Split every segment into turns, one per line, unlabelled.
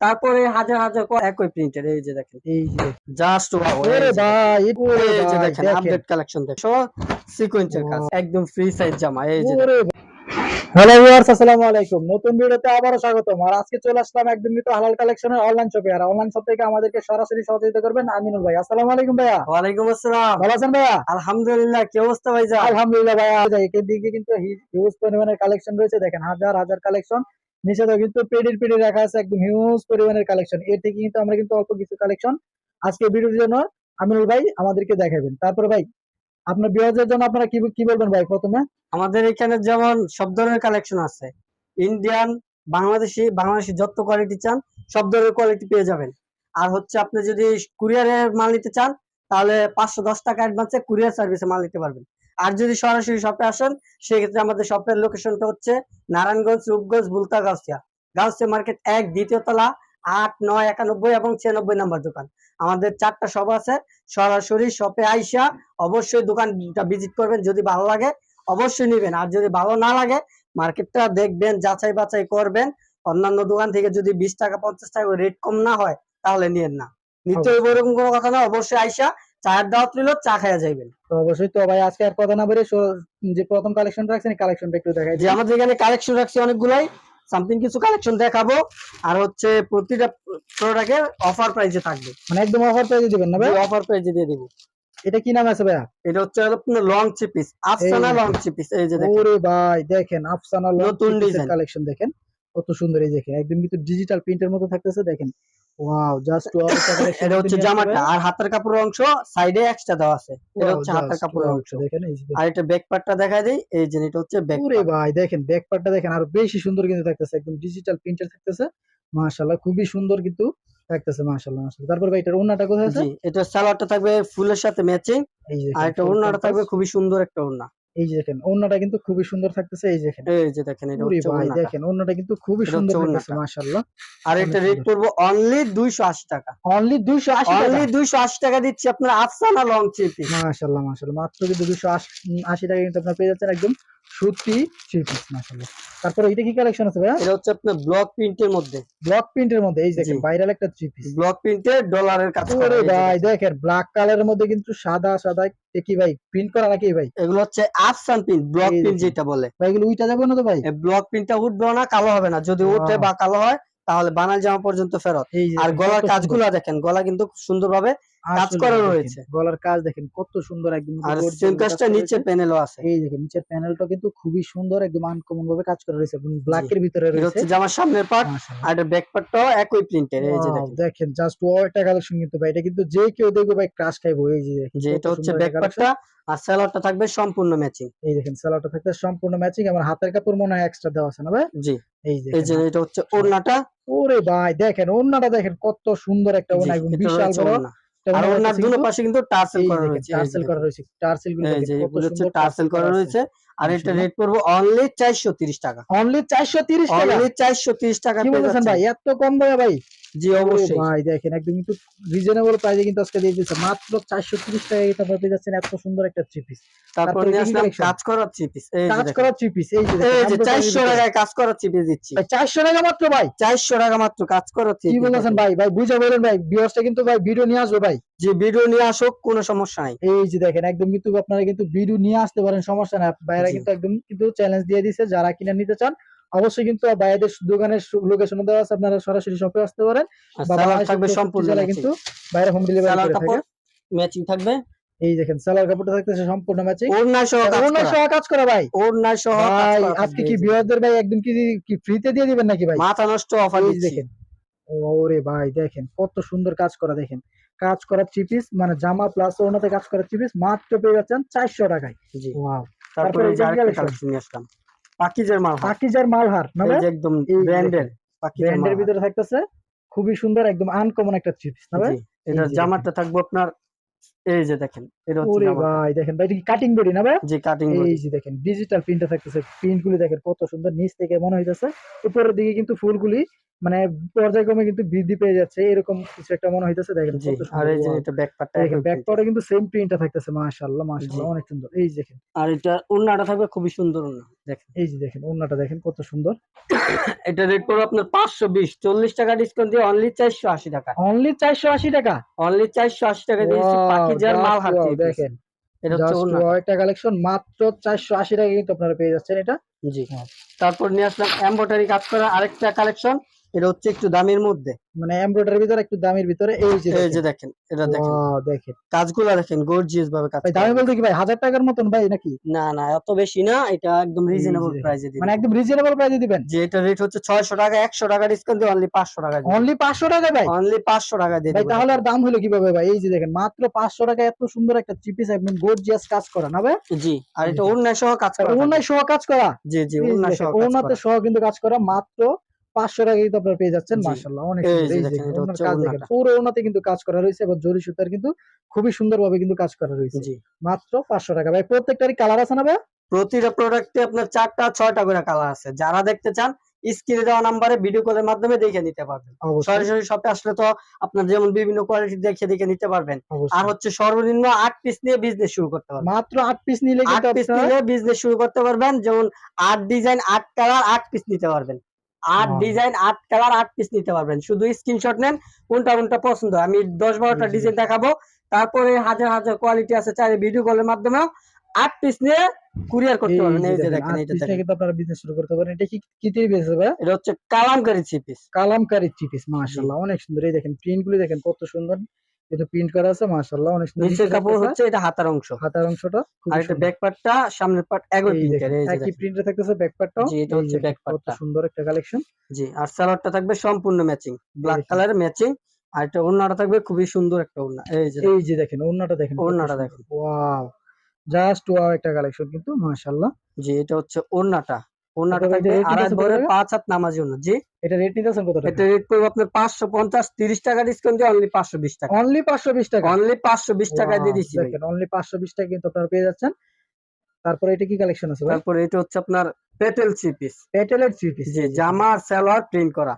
তারপরে হাজার হাজার একই প্রিন্টার এই যে দেখেন।
এই যে
জাস্ট দেখেন। আপডেট কালেকশন দেখো। সিকোয়েন্সের কাজ একদম ফ্রি সাইজ জামা এই যে
হ্যালো ভিউয়ার্স আসসালামু আলাইকুম। নতুন ভিডিওতে আবারও স্বাগতম। আর আজকে চলে আসলাম একদম হালাল কালেকশনের অনলাইন শপে আর অনলাইন শপ থেকে আমাদেরকে সরাসরি সহযোগিতা করবেন আমিনুল ভাই। আসসালামু আলাইকুম ভাইয়া।
ওয়ালাইকুম আসসালাম।
ভালো আছেন ভাইয়া?
আলহামদুলিল্লাহ কি অবস্থা ভাই
আলহামদুলিল্লাহ ভাইয়া দিকে কিন্তু হিউজ পরিমাণের কালেকশন রয়েছে। দেখেন হাজার হাজার কালেকশন নিচেও কিন্তু পেডির পেডি রাখা আছে একদম হিউজ পরিমাণের কালেকশন এর থেকে কিন্তু আমরা কিন্তু অল্প কিছু কালেকশন আজকে ভিডিওর জন্য আমিনুল ভাই আমাদেরকে দেখাবেন। তারপরে ভাই আপনার বিয়াজের জন্য আপনারা কি কি বলবেন ভাই প্রথমে?
আমাদের এখানে যেমন সব ধরনের কালেকশন আছে। ইন্ডিয়ান বাংলাদেশি বাংলাদেশি যত কোয়ালিটি চান, সব ধরনের কোয়ালিটি পেয়ে যাবেন। আর হচ্ছে আপনি যদি কুরিয়ারে মাল নিতে চান, তাহলে পাঁচশো দশ টাকা অ্যাডভান্সে কুরিয়ার সার্ভিসে মাল নিতে পারবেন। আর যদি সরাসরি শপে আসেন, সেক্ষেত্রে আমাদের শপের লোকেশনটা হচ্ছে নারায়ণগঞ্জ, রূপগঞ্জ বুলতা গাউসিয়া গাউসিয়া মার্কেট এক, দ্বিতীয় তলা আট নয় একানব্বই এবং ছিয়ানব্বই নাম্বার দোকান। আমাদের চারটা শপ আছে সরাসরি শপে আইসা অবশ্যই দোকানটা ভিজিট করবেন যদি ভালো লাগে অবশ্যই নেবেন। আর যদি ভালো না লাগে মার্কেটটা দেখবেন যাচাই বাছাই করবেন। অন্যান্য দোকান থেকে যদি বিশ টাকা পঞ্চাশ টাকা রেট কম না হয় তাহলে নিয়েন না। নিতে হইব এরকম কোনো কথা না অবশ্যই আইসা চায়ের দাওয়াত নিল চা খাইয়া যাইবেন।
তো অবশ্যই তো ভাই আজকে আর কথা না বলে যে প্রথম কালেকশন রাখছেন কালেকশনটা একটু দেখাই
যে আমাদের এখানে কালেকশন রাখছি অনেকগুলাই। সামথিং কিছু কালেকশন দেখাবো। আর হচ্ছে প্রতিটা প্রোডাক্টের অফার প্রাইসে থাকবে।
মানে একদম অফার প্রাইসে দিবেন না ভাই?
অফার প্রাইসে দিয়ে দিব।
এটা কি নাম আছে ভাইয়া?
এটা হচ্ছে আপনার লং চিপিস আফসানা লং চিপিস এই যে দেখেন।
ওরে ভাই দেখেন আফসানা
নতুন ডিজাইন
কালেকশন দেখেন। কত সুন্দর এই দেখেন একদম কিন্তু ডিজিটাল প্রিন্টের মতো থাকতেছে দেখেন। ওয়াও জাস্ট ওয়াও
এটা হচ্ছে জামাটা আর হাতের কাপড়ের অংশ সাইডে এক্সট্রা দেওয়া আছে। এটা হচ্ছে হাতের কাপড়ের অংশ।
দেখেন।
আর এটা ব্যাক পার্টটা দেখাই দেই এই যে এটা হচ্ছে ব্যাক
ওরে ভাই দেখেন ব্যাক পার্টটা দেখেন আর বেশি সুন্দর কিন্তু থাকতেছে একদম ডিজিটাল প্রিন্টার থাকতেছে। মাশাআল্লাহ খুবই সুন্দর কিন্তু থাকতেছে মাশাআল্লাহ মাশাআল্লাহ। তারপর ভাই এটার ওন্নাটা কোথায় আছে?
জি এটা সালোয়ারটা থাকবে ফুলের সাথে ম্যাচিং আর এটা ওড়নাটা থাকবে খুবই সুন্দর একটা ওড়না।
এই যে দেখেন ওন্নাটা কিন্তু খুবই সুন্দর থাকতেছে এই যে দেখেন।
এই যে দেখেন এটা হচ্ছে
ভাই দেখেন ওন্নাটা কিন্তু খুবই সুন্দর থাকতেছে মাশাআল্লাহ।
আর এটা রেট করব অনলি দুইশো আশি টাকা।
অনলি 280 টাকা?
অনলি দুইশো আশি টাকা দিচ্ছি আপনার আফসানা লং চিপি
মাশাআল্লাহ মাশাআল্লাহ মাত্র কিন্তু 280 টাকা কিন্তু আপনারা পেয়ে যাচ্ছেন একদম সুতি থ্রি পিস মাশাআল্লাহ। তারপরে এটা কি কালেকশন আছে ভাইয়া?
এটা হচ্ছে আপনার ব্লক প্রিন্টের মধ্যে।
ব্লক প্রিন্টের মধ্যে এই দেখেন ভাইরাল একটা থ্রি পিস
ব্লক প্রিন্টে ডলারের কাজ করা
ভাই
দেখেন।
ব্ল্যাক কালারের মধ্যে কিন্তু সাদা সাদা কি ভাই প্রিন্ট করা নাকি ভাই?
এগুলো হচ্ছে আফসান প্রিন্ট ব্লক প্রিন্ট যেটা বলে।
ভাই এগুলো উইটা যাবে না তো ভাই?
এই ব্লক প্রিন্টটা উঠবে না কালো হবে না। যদি উঠে বা কালো হয় তাহলে বানাল জামা পর্যন্ত ফেরত। আর গলার কাজগুলো দেখেন গলা কিন্তু খুব সুন্দরভাবে
সুন্দর।
কাজ করা রয়েছে।
গলার কাজ দেখেন কত সুন্দর একদম
আর সেম কাজটা নিচে। প্যানেলও আছে।
এই দেখেন নিচের প্যানেলটা কিন্তু খুবই সুন্দর একদম আনকমন ভাবে কাজ করা রয়েছে এবং ব্ল্যাক এর ভিতরে
এটা
রয়েছে।
হচ্ছে জামার সামনের পার্ট আর এটা ব্যাক পার্টটাও একই প্রিন্টের এই যে দেখেন।
দেখেন জাস্ট ওয়ারটা কালেকশন কিন্তু ভাই এটা কিন্তু যে কেউ দেখবে ভাই ক্রাশ খাইবো এই যে দেখেন,
যে এটা হচ্ছে ব্যাক পার্টটা আর সালোয়ারটা থাকবে সম্পূর্ণ ম্যাচিং
এই দেখেন সালোয়ারটা থাকতে সম্পূর্ণ ম্যাচিং আমার হাতের কাপড় মনে হয় এক্সট্রা দেওয়া আছে না ভাই?
জি।
এই যে
এই যে এটা হচ্ছে ওড়নাটা।
ওরে ভাই দেখেন ওন্নাটা দেখেন কত সুন্দর একটা একদম বিশাল বড়। একটা
আর
ওন্না
দুনো পাশে কিন্তু টার্সেল করা রয়েছে
টার্সেল করা রয়েছে টার্সেলগুলো
এই যে এগুলো হচ্ছে টার্সেল করা রয়েছে আর এটা রেট পড়ব অনলি চারশো তিরিশ টাকা।
অনলি 430 টাকা।
অনলি চারশো তিরিশ টাকা
কি
পেয়ে
ভাই? এত কম ভাই ভাই।
জি অবশ্যই।
ভাই দেখেন একদম কিন্তু রিজনেবল প্রাইসে কিন্তু আজকে দিয়ে দিচ্ছে মাত্র 430 টাকায় কিন্তু আপনারা পেয়ে যাচ্ছেন এত সুন্দর একটা থ্রি পিস
তারপর
তারপরে
নিয়ে আসলাম কাজ করা থ্রি পিস এই
কাজ। করা থ্রি পিস এই যে
এই যে
দেখেন,
চারশো টাকায় কাজ করা থ্রি পিস দিচ্ছি।
ভাই 400 টাকা মাত্র ভাই?
চারশো টাকা মাত্র কাজ করা থ্রি
কি বলতেছেন ভাই? ভাই বুঝা বলেন ভাই ভিউয়ার্সটা কিন্তু ভাই ভিডিও নিয়ে আসবে ভাই।
যে ভিডিও নিয়ে আসুক কোনো সমস্যা নাই।
এই যে দেখেন একদম কিন্তু আপনারা কিন্তু ভিডিও নিয়ে আসতে পারেন সমস্যা না ভাইরা কিন্তু একদম কিন্তু চ্যালেঞ্জ দিয়ে দিছে যারা কিনে নিতে চান অবশ্যই কিন্তু ভাইদের দোকানের লোকেশন দেওয়া আছে। আপনারা সরাসরি শপে আসতে পারেন।
থাকবে সম্পূর্ণ কিন্তু
বাইরে হোম ডেলিভারি থাকে।
ম্যাচিং থাকবে।
এই দেখেন সালোয়ার কাপড়টা থাকতেছে সম্পূর্ণ ম্যাচিং
ওড়না সহ করা।
সহ কাজ করা ভাই।
ওড়না সহ
ভাই আজকে কি বিয়ারদের ভাই? একদম কি কি ফ্রিতে দিয়ে দিবেন নাকি ভাই?
মাথা নষ্ট অফার
দেখেন। ওরে ভাই দেখেন কত সুন্দর কাজ করা দেখেন। কাজ করা চিপিস মানে জামা প্লাস ওনাতে কাজ করা চিপিস মাত্র পেয়ে যাচ্ছেন চারশো টাকায়।
জি।
ওয়াও
তারপরে। কালেকশন নিয়ে আসলাম। পাকিজের মাল
পাকিজার মালহার না
এই একদম ব্র্যান্ডের
ব্র্যান্ডের ভিতরে থাকতেছে খুবই সুন্দর একদম আনকমন একটা চিপস পিস না
এটা জামাটা থাকবে আপনার এই যে দেখেন এটা হচ্ছে
ভাই দেখেন ভাই কাটিং বডি না ভাই?
যে কাটিং
এই যে দেখেন ডিজিটাল প্রিন্টটা থাকতেছে প্রিন্ট গুলি দেখেন কত সুন্দর নিচ থেকে মনে হইতেছে উপরের দিকে কিন্তু ফুলগুলি মানে পর্যায়ক্রমে কিন্তু বৃদ্ধি পেয়ে যাচ্ছে এরকম কিছু একটা মনে হইতেছে দেখেন
জি আর এই যে এটা ব্যাক পার্টটা
দেখেন ব্যাক পার্টে কিন্তু সেম প্রিন্টটা থাকতেছে মাশাআল্লাহ মাশাআল্লাহ অনেক সুন্দর এই দেখেন।
আর এটা ওন্নাটা থাকবে খুবই সুন্দর ওন্না দেখেন।
এই যে দেখেন ওন্নাটা দেখেন কত সুন্দর।
এটা রেট পড়বে আপনার পাঁচশো বিশ চল্লিশ টাকা ডিসকাউন্ট দিয়ে অনলি চারশো আশি টাকা।
অনলি চারশো আশি টাকা?
অনলি চারশো আশি টাকা দিয়েছি
Wow,
পাখি যার মাল হাত দিয়ে।
দেখেন।
এটা হচ্ছে
একটা কালেকশন মাত্র চারশো আশি টাকা কিন্তু আপনারা পেয়ে যাচ্ছেন এটা।
জি। তারপর নিয়ে আসলাম এম্বোটারি কাজ করা আরেকটা কালেকশন এটা হচ্ছে একটু দামের মধ্যে।
মানে এমব্রয়ডারির ভিতরে একটু দামের ভিতরে এই যে
এই যে
দেখেন।
এটা দেখেন।
দেখেন।
কাজগুলো দেখেন গর্জিয়াস ভাবে কাজ
ভাই। দামি বলতে কি ভাই হাজার টাকার মতন ভাই নাকি?
না না এত বেশি না এটা একদম রিজনেবল প্রাইসে দিবেন।
মানে একদম রিজনেবল প্রাইসে দিবেন?
যে এটা রেট হচ্ছে ছয়শো টাকা একশো টাকা ডিসকাউন্ট দিয়ে অনলি পাঁচশো টাকা
অনলি পাঁচশো টাকা ভাই?
অনলি পাঁচশো টাকা দিয়ে
ভাই তাহলে আর দাম হলো কীভাবে ভাই? এই যে দেখেন মাত্র পাঁচশো টাকা এত সুন্দর একটা চিপিস একদম গর্জিয়াস কাজ করা না ভাই?
জি আর এটা অন্য সহ কাজ করা।
ওনার সহ কাজ করা?
জি জি অন্য সহ করা।
সহ কিন্তু কাজ করা মাত্র পাঁচশো টাকা কিন্তু আপনারা পেয়ে যাচ্ছেন
জি।
মাশাল্লাহ অনেক সুন্দর। পুরো ওনাতে কিন্তু কাজ করা রয়েছে এবং জরি সুতার কিন্তু খুবই সুন্দরভাবে কিন্তু কাজ করা রয়েছে। মাত্র পাঁচশো টাকা। ভাই প্রত্যেকটারই কালার আছে না ভাই?
প্রতিটা প্রোডাক্টে আপনার চারটা ছয়টা করে কালার আছে। যারা দেখতে চান স্ক্রিনে দেওয়া নাম্বারে ভিডিও কলের মাধ্যমে দেখে নিতে পারবেন। সরাসরি শপে আসলে তো আপনার যেমন বিভিন্ন কোয়ালিটি দেখে দেখে নিতে পারবেন। আর হচ্ছে সর্বনিম্ন আট পিস নিয়ে বিজনেস শুরু করতে পারবেন।
মাত্র আট পিস নিলে
আট পিস নিলে বিজনেস শুরু করতে পারবেন। যেমন আট ডিজাইন আট কালার আট পিস নিতে পারবেন। আট ডিজাইন আট কালার আট পিস নিতে পারবেন। শুধু স্ক্রিনশট নেন কোনটা কোনটা পছন্দ। আমি দশ বারোটা। ডিজাইন দেখাবো। তারপরে হাজার হাজার কোয়ালিটি আছে চাইলে ভিডিও কলের মাধ্যমেও আট পিস নিয়ে কুরিয়ার করতে পারবেন। এই যে দেখেন
নিয়ে
দেখেন।
কিন্তু আপনারা বিজনেস শুরু করতে পারেন। এটা কি কি তৈরি হয়েছে ভাই
এটা হচ্ছে Kalamkari three piece
Kalamkari three piece মাশাআল্লাহ অনেক সুন্দর। এই দেখেন প্রিন্ট গুলি দেখেন কত সুন্দর। কিন্তু প্রিন্ট করা আছে মাশাআল্লাহ অনেক সুন্দর
নিচের কাপড় হচ্ছে এটা হাতার অংশ।
হাতার অংশটা
আর এটা ব্যাক পার্টটা সামনের পার্ট একই প্রিন্টের এই যে
একই প্রিন্টে থাকতেছে ব্যাক পার্টটাও
জি, এটা হচ্ছে back part
কত
টা।
সুন্দর একটা কালেকশন
জি আর সালোয়ারটা থাকবে সম্পূর্ণ ম্যাচিং ব্ল্যাক। কালারের ম্যাচিং আর এটা ওড়নাটা থাকবে খুবই সুন্দর একটা ওড়না। এই যে
এই যে দেখেন ওন্নাটা দেখেন
ওড়নাটা দেখেন।
ওয়াও জাস্ট ওয়াও একটা কালেকশন কিন্তু মাশাআল্লাহ।
জি এটা হচ্ছে ওড়নাটা। ওড়নাটা
তারপরে
থাকবে আড়াই ভরে পাঁচ হাত নামাজি ওড়না জি?
এটা রেট নিতেছেন কত টাকা?
এটা রেট পড়বে আপনার পাঁচশো পঞ্চাশ তিরিশ টাকা ডিসকাউন্ট দিয়ে অনলি টাকা।
অনলি 520 টাকা?
অনলি পাঁচশো বিশ টাকায় দিয়ে
Wow,
দিচ্ছি ভাই।
দেখেন অনলি 520 টাকা কিন্তু আপনারা পেয়ে যাচ্ছেন। তারপরে এটা কি কালেকশন আছে
তারপরে এটা হচ্ছে আপনার petal three piece.
Three piece
জি জামা আর সালোয়ার প্রিন্ট করা।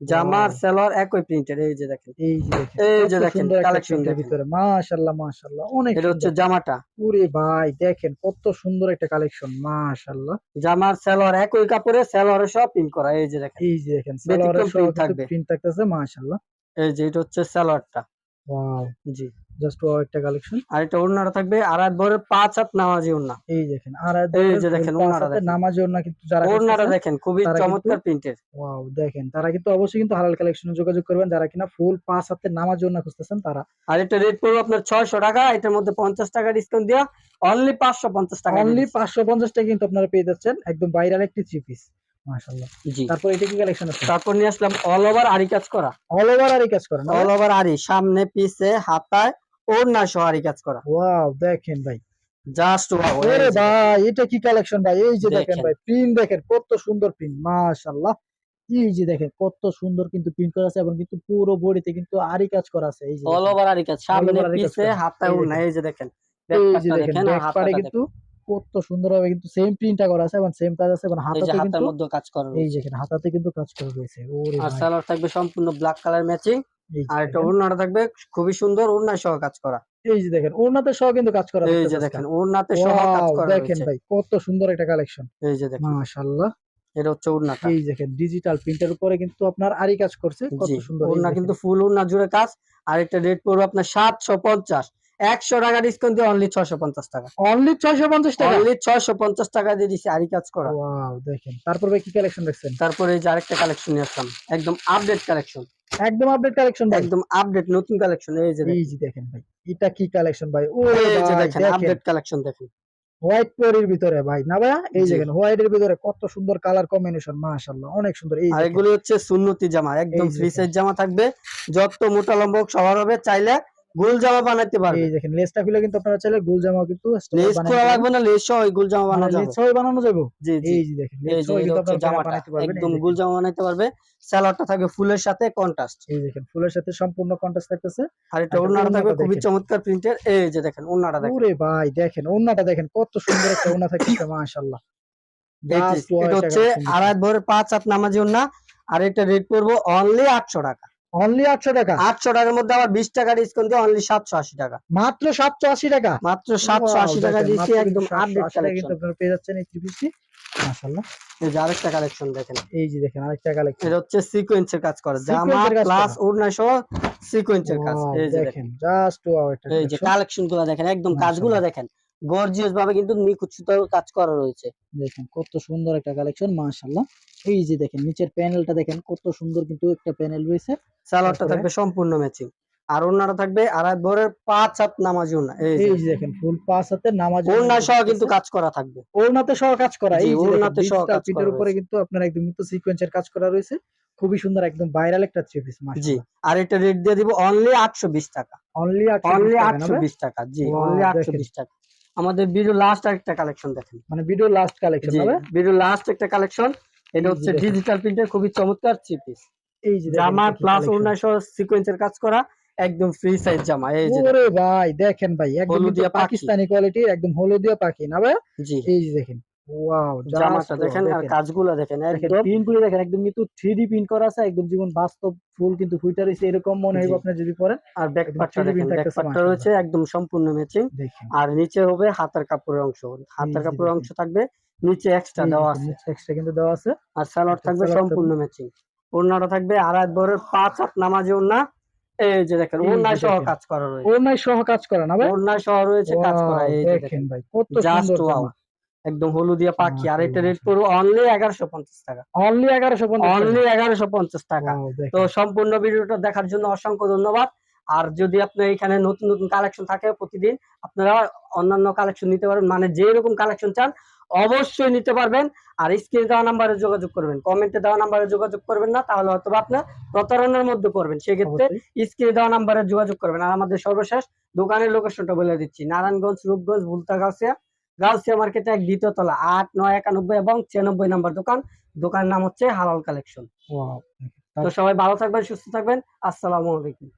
জামা আর সালোয়ার একই প্রিন্টের এই যে দেখেন।
এই যে দেখেন
এই যে দেখেন।
ভিতরে মাশাআল্লাহ মাশাআল্লাহ অনেক
এটা হচ্ছে জামাটা।
ওরে ভাই দেখেন কত সুন্দর একটা কালেকশন মাশাআল্লাহ।
জামা আর সালোয়ার একই কাপড়ে সালোয়ারে সব প্রিন্ট করা এই যে দেখেন।
এই যে দেখেন
ব্যতিক্রম
সব
print থাকবে।
প্রিন্ট থাকতেছে মাশাআল্লাহ।
এই যে এটা হচ্ছে সালোয়ারটা
ওয়াও।
জি।
জাস্ট ওয়াও একটা কালেকশন
আর এটা ওড়নাটা থাকবে আড়াই ভরের পাঁচ হাত নামাজি ওড়না।
এই দেখেন আর
এই যে দেখেন, ওড়নাটা দেখেন।
নামাজ ওড়না কিন্তু যারা
ওড়নাটা দেখেন খুবই চমৎকার প্রিন্টের
ওয়াও দেখেন তারা কিন্তু অবশ্যই কিন্তু হালাল কালেকশনে যোগাযোগ করবেন। যারা কিনা ফুল পাঁচ হাতে নামাজ ওড়না খুঁজতেছেন তারা।
আর এটা রেট পড়বে আপনার ছয়শো টাকা এটার মধ্যে পঞ্চাশ টাকা ডিসকাউন্ট দেওয়া অনলি পাঁচশো পঞ্চাশ টাকা
অনলি পাঁচশো পঞ্চাশ টাকা কিন্তু আপনারা পেয়ে যাচ্ছেন একদম বাইরের একটি থ্রি পিস মাশাআল্লাহ।
জি।
তারপর এটা কি কালেকশন আছে?
তারপর নিয়ে আসলাম অল ওভার আরি কাজ করা।
অল ওভার আর কাজ করেন
অল ওভার আরি সামনে পিছে হাতায় ওড়না সহ আরি কাজ করা।
ওয়াও দেখেন ভাই।
জাস্ট
ওরে ভাই এটা কি কালেকশন ভাই? এই যে দেখেন। ভাই প্রিন্ট দেখেন কত সুন্দর প্রিন্ট মাশাআল্লাহ। এই যে দেখেন কত সুন্দর কিন্তু প্রিন্ট করা আছে এবং কিন্তু পুরো বডিতে কিন্তু আরি কাজ করা আছে। এই যে
অল ওভার আরি কাজ সামনে
আরি
পিছে
করা।
হাতায়
এই
যে দেখেন
এই যে দেখেন
আর হাতাটা।
কিন্তু কত সুন্দরভাবে কিন্তু সেম প্রিন্টটা করা আছে এবং সেম কাজ আছে এবং
যে
হাতাতে
হাতার
কিন্তু
মধ্যে কাজ করা
এই
রয়েছে।
দেখেন হাতাতে কিন্তু কাজ করা রয়েছে। ওরে
আর সালোয়ার থাকবে সম্পূর্ণ ব্ল্যাক কালার ম্যাচিং
যে
আর
দেখেন।
ওড়নাটা থাকবে খুবই সুন্দর ওড়না সহ কাজ করা।
এই যে দেখেন ওড়নাতে সহ কিন্তু কাজ করা
এই যে দেখেন ওড়নাতে সহ কাজ করা
দেখেন ভাই কত সুন্দর একটা কালেকশন
এই যে দেখেন।
মাশাআল্লাহ।
এটা হচ্ছে ওড়নাটা।
এই দেখেন ডিজিটাল প্রিন্টের উপরে কিন্তু আপনার আরি কাজ করছে কত সুন্দর।
ওড়না কিন্তু ফুল ওড়না জুড়ে কাজ আর একটা রেট পড়বে আপনার সাতশো পঞ্চাশ। একশো টাকা ডিসকাউন্ট দিয়ে অনলি ছশো পঞ্চাশ টাকা।
অনলি 650 টাকা?
অনলি ছয়শো পঞ্চাশ টাকা দিয়ে দিছি আরি কাজ করা।
ওয়াও দেখেন। তারপর কি কালেকশন দেখছেন?
তারপরে এই যে আরেকটা কালেকশন নিয়ে আসলাম। একদম আপডেট কালেকশন
একদম আপডেট কালেকশন ভাই।
একদম আপডেট নতুন কালেকশন এই যে
এই যে দেখেন ভাই এটা কি কালেকশন ভাই? ও
দেখেন আপডেট কালেকশন দেখেন।
হোয়াইট পরির ভিতরে ভাই না ভাই এই
যে
দেখেন হোয়াইট এর ভিতরে কত সুন্দর কালার কম্বিনেশন মাশাআল্লাহ অনেক সুন্দর। এই
আর। এগুলো হচ্ছে সুন্নতি জামা একদম ফ্রি সাইজ জামা থাকবে। যত মোটা লম্বা সবার হবে চাইলে গোল জামা বানাইতে পারবে।
এই দেখেন লেসটা খুলে কিন্তু আপনারা চাইলে গোল জামাও কিন্তু
লেস খোলা লাগবে না লেস সহ ওই গোল জামা
মানে
বানানো যাবে।
লেস সহই বানানো যাবে।
জি জি।
এই যে দেখেন লেস
এটা
কিন্তু আপনারা
জামাটা
বানাইতে পারবেন।
একদম। গোল জামা বানাইতে পারবে। সালোয়ারটা থাকবে ফুলের সাথে কন্ট্রাস্ট
এই দেখেন ফুলের সাথে সম্পূর্ণ কন্ট্রাস্ট থাকতেছে।
আর এটা ওড়নাটা থাকবে খুবই চমৎকার প্রিন্টের এই যে দেখেন ওড়নাটা দেখেন।
ওরে ভাই দেখেন ওন্নাটা দেখেন কত সুন্দর একটা ওন্না থাকতেছে মাশাআল্লাহ।
এটা হচ্ছে আড়াই ভরে পাঁচ হাত নামাজি ওড়না। আর এটা রেট পড়ব অনলি আটশো টাকা।
অনলি আটশো টাকা।
আটশো টাকার মধ্যে আবার বিশ টাকা ডিসকাউন্ট দিয়ে অনলি সাতশো আশি টাকা।
মাত্র সাতশো আশি টাকা।
মাত্র সাতশো আশি টাকা
দেখেন,
দিচ্ছি একদম আপডেট কালেকশন
আপনারা পেয়ে যাচ্ছেন এই থ্রি পিসটি মাশাআল্লাহ।
এই যে আরেকটা কালেকশন দেখেন।
এই যে দেখেন আরেকটা কালেকশন
এটা হচ্ছে সিকোয়েন্সের কাজ করে। জামা
কাজ
প্লাস ওড়না সহ সিকোয়েন্সের কাজ। এই যে দেখেন
জাস্ট ওয়াও এটা
এই যে দেখেন একদম। কাজগুলো দেখেন। গর্জিয়াস ভাবে কিন্তু নিখুঁত সুতার কাজ করা রয়েছে।
দেখেন কত সুন্দর একটা কালেকশন মাশাআল্লাহ। এই যে দেখেন নিচের প্যানেলটা দেখেন কত সুন্দর কিন্তু একটা প্যানেল রয়েছে।
সালোয়ারটা? থাকবে সম্পূর্ণ ম্যাচিং আর ওড়নাটা থাকবে আড়াই ভরের পাঁচ হাত নামাজি ওড়না। এই যে
দেখেন ফুল পাস হাতে নামাজ
ওড়না। সহ কিন্তু কাজ করা থাকবে।
ওড়নাতে সহ কাজ করা। এই যে
ওড়নাতে সহ কাজ করা
উপরে কিন্তু আপনার একদম কিন্তু সিকোয়েন্সের কাজ করা রয়েছে। খুবই সুন্দর একদম ভাইরাল একটা থ্রি পিস
জি আর এটা রেট দিয়ে দিব অনলি আটশো বিশ টাকা।
অনলি
অনলি
820 টাকা
জি অনলি আটশো
দেখেন।
বিশ টাকা। আমাদের ভিডিও লাস্ট একটা কালেকশন দেখেন।
মানে ভিডিও লাস্ট কালেকশন হবে?
ভিডিও লাস্ট একটা কালেকশন এটা হচ্ছে ডিজিটাল প্রিন্টের খুবই চমৎকার থ্রি পিস
এই যে
জামা প্লাস সহ সিকোয়েন্সের কাজ করা একদম ফ্রি সাইজ জামা। এই যে
ওরে ভাই দেখেন ভাই একদম পাকিস্তানি কোয়ালিটির একদম হলুদিয়া পাখি না ভাই?
জি।
এই যে দেখেন। ওয়াও
জামাটা দেখেন আর কাজগুলো দেখেন একদম
প্রিন্ট দেখেন একদম কিন্তু থ্রি প্রিন্ট করা আছে একদম জীবন বাস্তব ফুল কিন্তু ফুইটা রয়েছে এরকম মনে
জি।
আপনি যদি পরেন
আর ব্যাক পার্টটা দেখেন ব্যাক পার্টটা রয়েছে একদম সম্পূর্ণ ম্যাচিং আর নিচে হবে হাতার কাপড়ের অংশ। হাতার কাপড়ের অংশ থাকবে নিচে এক্সট্রা দেওয়া আছে।
এক্সট্রা কিন্তু দেওয়া আছে।
আর সালোয়ার থাকবে সম্পূর্ণ ম্যাচিং ওড়নাটা থাকবে আড়াই বরের পাঁচ হাত নামাজি ওড়না। এই যে দেখেন
এই
সহ কাজ করা রয়েছে।
সহ কাজ করা না ভাই?
সহ রয়েছে কাজ করা এই
দেখেন
দেখেন।
ভাই কত
জাস্ট ওয়াও একদম হলুদিয়া পাখি আর এটা রেট পড়বে অনলি এগারোশো পঞ্চাশ টাকা।
অনলি 1150
অনলি এগারোশো পঞ্চাশ টাকা। তো সম্পূর্ণ ভিডিওটা দেখার জন্য অসংখ্য ধন্যবাদ। আর যদি আপনার এখানে নতুন নতুন কালেকশন থাকে প্রতিদিন আপনারা অন্যান্য কালেকশন নিতে পারবেন। মানে যে রকম কালেকশন চান অবশ্যই নিতে পারবেন। আর স্ক্রিনে দেওয়া নাম্বারে যোগাযোগ করবেন। কমেন্টে দেওয়া নাম্বারে যোগাযোগ করবেন না তাহলে হয়তো আপনার প্রতারণার মধ্যে পড়বেন। সেক্ষেত্রে। স্ক্রিনে দেওয়া নাম্বারে যোগাযোগ করবেন। আর আমাদের সর্বশেষ দোকানের লোকেশনটা বলে দিচ্ছি। নারায়ণগঞ্জ রূপগঞ্জ ভুলতা গাউসিয়া। গাউসিয়া মার্কেটে এক দ্বিতীয় তলা আট নয় একানব্বই এবং ছিয়ানব্বই নাম্বার দোকান। দোকানের নাম হচ্ছে হালাল কালেকশন। তো সবাই ভালো থাকবেন সুস্থ থাকবেন। আসসালামু আলাইকুম।